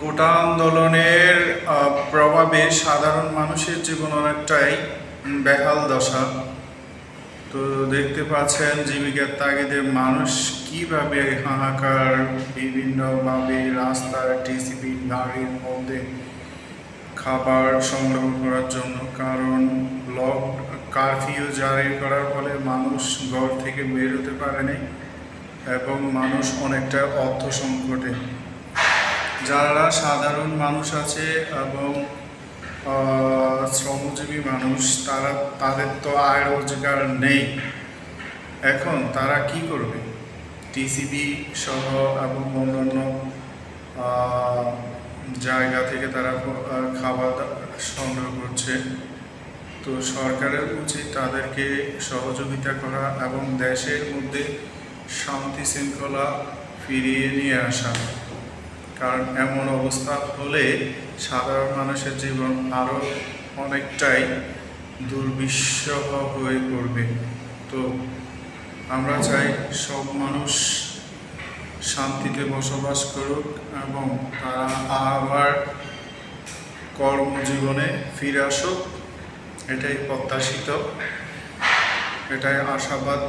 কোটা আন্দোলনের প্রভাবে সাধারণ মানুষের জীবন অনেকটাই বেহাল দশা। তো দেখতে পাচ্ছেন জীবিকার তাগিদে মানুষ কীভাবে হাহাকার, বিভিন্নভাবে রাস্তার টিসিবি গাড়ির মধ্যে খাবার সংগ্রহ করার জন্য, কারণ লক, কারফিউ জারি করার ফলে মানুষ ঘর থেকে বের হতে পারেনি এবং মানুষ অনেকটা অর্থ সংকটে যারা সাধারণ মানুষ আছে এবং শ্রমজীবী মানুষ, তারা, তাদের তো আয় রোজগার নেই। এখন তারা কি করবে? টিসিবি সহ এবং অন্যান্য জায়গা থেকে তারা খাবার সংগ্রহ করছে। তো সরকারের উচিত তাদেরকে সহযোগিতা করা এবং দেশের মধ্যে শান্তি শৃঙ্খলা ফিরিয়ে নিয়ে আসা। কারণ এমন অবস্থা হলে সাধারণ মানুষের জীবন আরও অনেকটাই দুর্বিষহ হয়ে পড়বে। তো আমরা চাই সব মানুষ শান্তিতে বসবাস করুক এবং তারা আবার কর্মজীবনে ফিরে আসুক, এটাই প্রত্যাশিত। এটাই আশাবাদ।